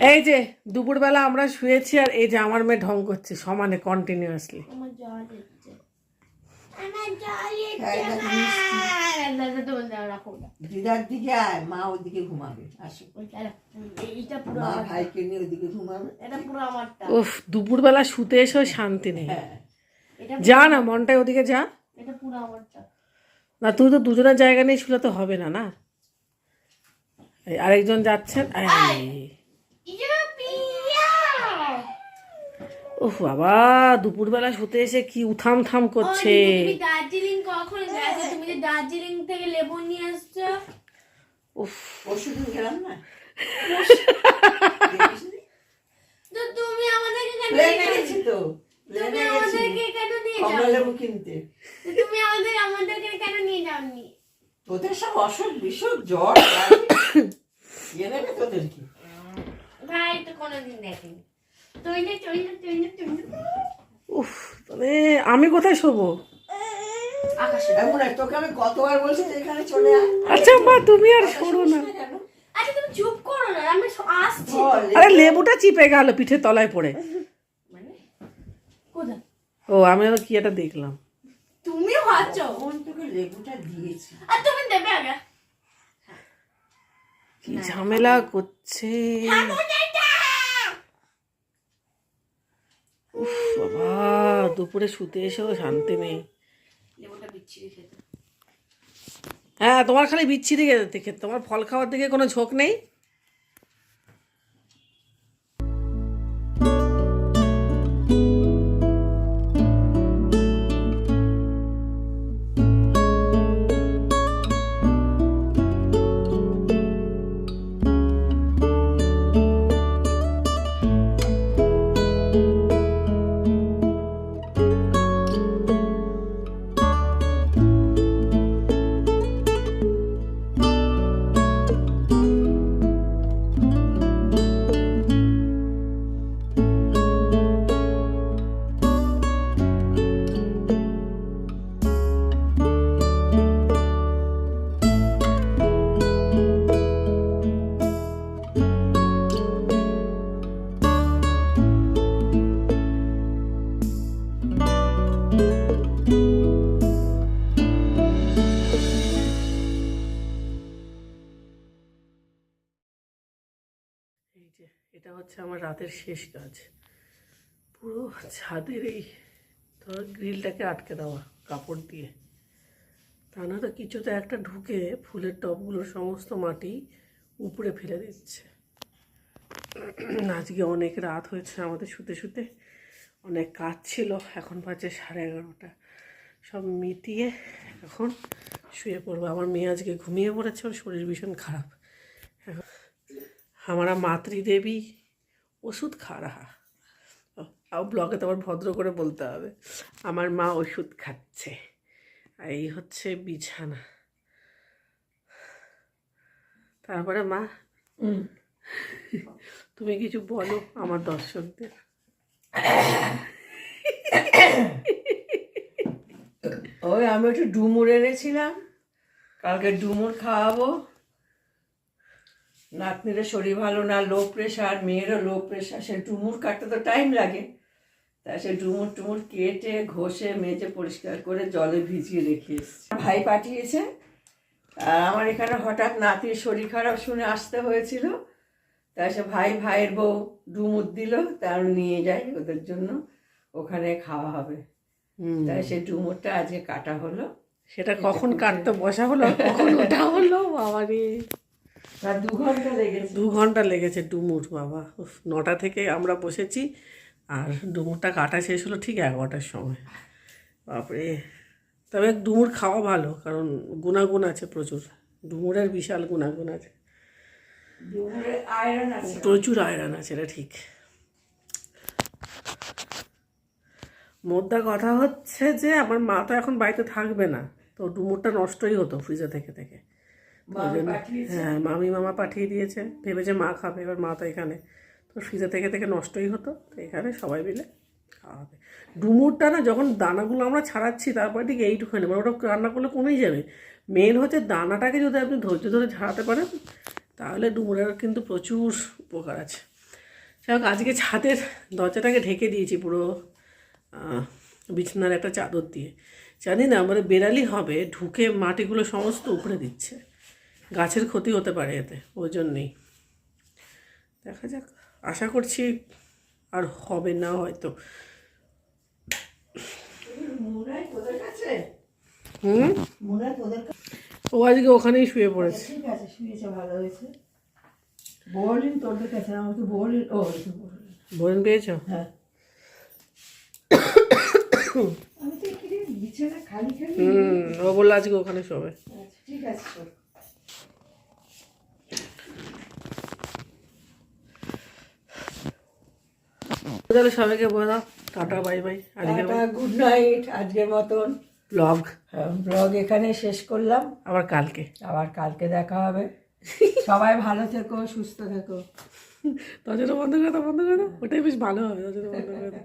এই যে দুপুরবেলা আমরা শুয়েছি আর এই যে আমার মেয়ে ঢং করছে সমানে কন্টিনিউয়াসলি দিদার দিকে আয় মা ওদিকে ঘুমাবে মা ভাইকে নিয়ে ওদিকে ঘুমাবে। এটা পুরো আমারটা। উফ দুপুরবেলা শুতে এসেও শান্তি নেই। হ্যাঁ। যা না মনটাই ওদিকে যা। এটা পুরো আমারটা। না তুই তো দুজনের জায়গা নিয়ে শুলে তো হবে না না? আরেকজন যাচ্ছেন এই। উফ বাবা দুপুরবেলা শুতে এসে কি উথাম থাম করছে। দার্জিলিং কখন গেছো? তুমি যে দার্জিলিং থেকে লেবু নিয়ে আসছো। উফ পরশু দিন গেলাম না? তো তুমি আমাদেরকে কেন নিয়ে গেছি তো তুমি আমাদেরকে কেন নিয়ে কমলা যাও লেবু কিনতে। তুমি আমাদের আমাদেরকে কেন নিয়ে যাওনি? তোদের সব অসুখ বিসুখ জ্বর নেবে তোদের কি? ভাই তো কোনোদিন দেখেনি। উফ তবে আমি কোথায় শোবো? আচ্ছা মা তুমি আর সরো না। আরে লেবুটা চিপে গেল পিঠের তলায় পড়ে। মানে ও আমি আবার কি একটা দেখলাম। তুমি খাচ্ছ তোকে লেবুটা দিয়েছি। আর তুমি দেবে আগে? কি ঝামেলা করছে উফ বাবা দুপুরে শুতে এসেও শান্তি নেই। হ্যাঁ তোমার খালি বিচ্ছিরি গেছে খেতে তোমার ফল খাওয়ার দিকে কোনো ঝোঁক নেই? এটা হচ্ছে আমার রাতের শেষ কাজ। পুরো ছাদের এই ধর গ্রিলটাকে আটকে দেওয়া কাপড় দিয়ে। তা না তো কিছুতে একটা ঢুকে ফুলের টবগুলোর সমস্ত মাটি উপরে ফেলে দিচ্ছে। আজকে অনেক রাত হয়েছে আমাদের শুতে শুতে। অনেক কাজ ছিল, এখন বাজে সাড়ে এগারোটা। সব মিটিয়ে এখন শুয়ে পড়ব। আমার মেয়ে আজকে ঘুমিয়ে পড়েছে, ওর শরীর ভীষণ খারাপ। हमारा মাতৃদেবী ওষুধ খা রাহা আর ব্লগে তো আবার ভদ্র করে বলতে হবে আমার মা ওষুধ খাচ্ছে আর এই হচ্ছে বিছানা তারপরে মা তুমি কিছু বলো আমার দর্শকদের ওই আমি একটু ডুমুর এনেছিলাম কালকে ডুমুর খাওয়াবো নাতনির শরীর ভালো না লো প্রেশার মেয়েরও লো প্রেশার সে ডুমুর কাটতে তো টাইম লাগে। তা সে ডুমুর টুমুর কেটে ঘষে মেজে পরিষ্কার করে জলে ভিজিয়ে রেখে এসেছি। ভাই পাঠিয়েছে। আর আমার এখানে হঠাৎ নাতির শরীর খারাপ শুনে আসতে হয়েছিল। তা সে ভাই ভাইয়ের বউ ডুমুর দিল তার নিয়ে যায় ওদের জন্য। ওখানে খাওয়া হবে। তাই সে ডুমুরটা আজকে কাটা হলো। সেটা কখন কাটতে বসা হলো কখন ওটা হলো বাবা রে আর দু ঘণ্টা লেগেছে। দু ঘণ্টা লেগেছে ডুমুর বাবা। নটা থেকে আমরা বসেছি আর ডুমুরটা কাটা শেষ হলো ঠিক এগারোটার সময়। বাপরে। তবে ডুমুর খাওয়া ভালো কারণ গুণাগুণ আছে প্রচুর। ডুমুরের বিশাল গুণাগুণ আছে। প্রচুর আয়রন আছে এটা ঠিক। মোদ্দা কথা হচ্ছে যে আমার মা তো এখন বাড়িতে থাকবে না তো ডুমুরটা নষ্টই হতো ফ্রিজে থেকে থেকে। হ্যাঁ মামি মামা পাঠিয়ে দিয়েছে। ভেবেছে মা খাবে এবার মা তো এখানে। তো ফ্রিজে থেকে থেকে নষ্টই হতো তো এখানে সবাই মিলে খাওয়া হবে ডুমুরটা না যখন দানাগুলো আমরা ছাড়াচ্ছি তারপরে ঠিক এইটুখানি মানে ওটা রান্না করলে কমেই যাবে। মেন হচ্ছে দানাটাকে যদি আপনি ধৈর্য ধরে ঝাড়াতে পারেন তাহলে ডুমুরের কিন্তু প্রচুর উপকার আছে। যাই হোক আজকে ছাদের দরজাটাকে ঢেকে দিয়েছি পুরো বিছানার একটা চাদর দিয়ে। জানি না মানে বেড়ালি হবে ঢুকে মাটিগুলো সমস্ত উপরে দিচ্ছে। গাছের ক্ষতি হতে পারে এতে ওই জন্যেই দেখা যাক আশা করছি আর হবে না হয়তো। হুম? ও আজকে ওখানেই শুয়ে পড়েছে। ঠিক আছে শুয়েছে ভালো হয়েছে। বলিন তোদের কাছে আমাকে বলিন ও বলিন। পেয়েছ? হ্যাঁ। আমি তো এখানে বিছানা খালি খালি হুম ও বলল আজকে ওখানে শোবে। আচ্ছা, ঠিক আছে তাহলে সবাইকে বলে দাও tata bye bye good night আজকের মতন। ব্লগ ব্লগ এখানে শেষ করলাম। আবার কালকে। আবার কালকে দেখা হবে। সবাই ভালো থেকো সুস্থ থেকো। দরজাটা বন্ধ করে দাও বন্ধ করে দাও। ওটাই বেশ ভালো হবে দরজাটা বন্ধ করে দাও।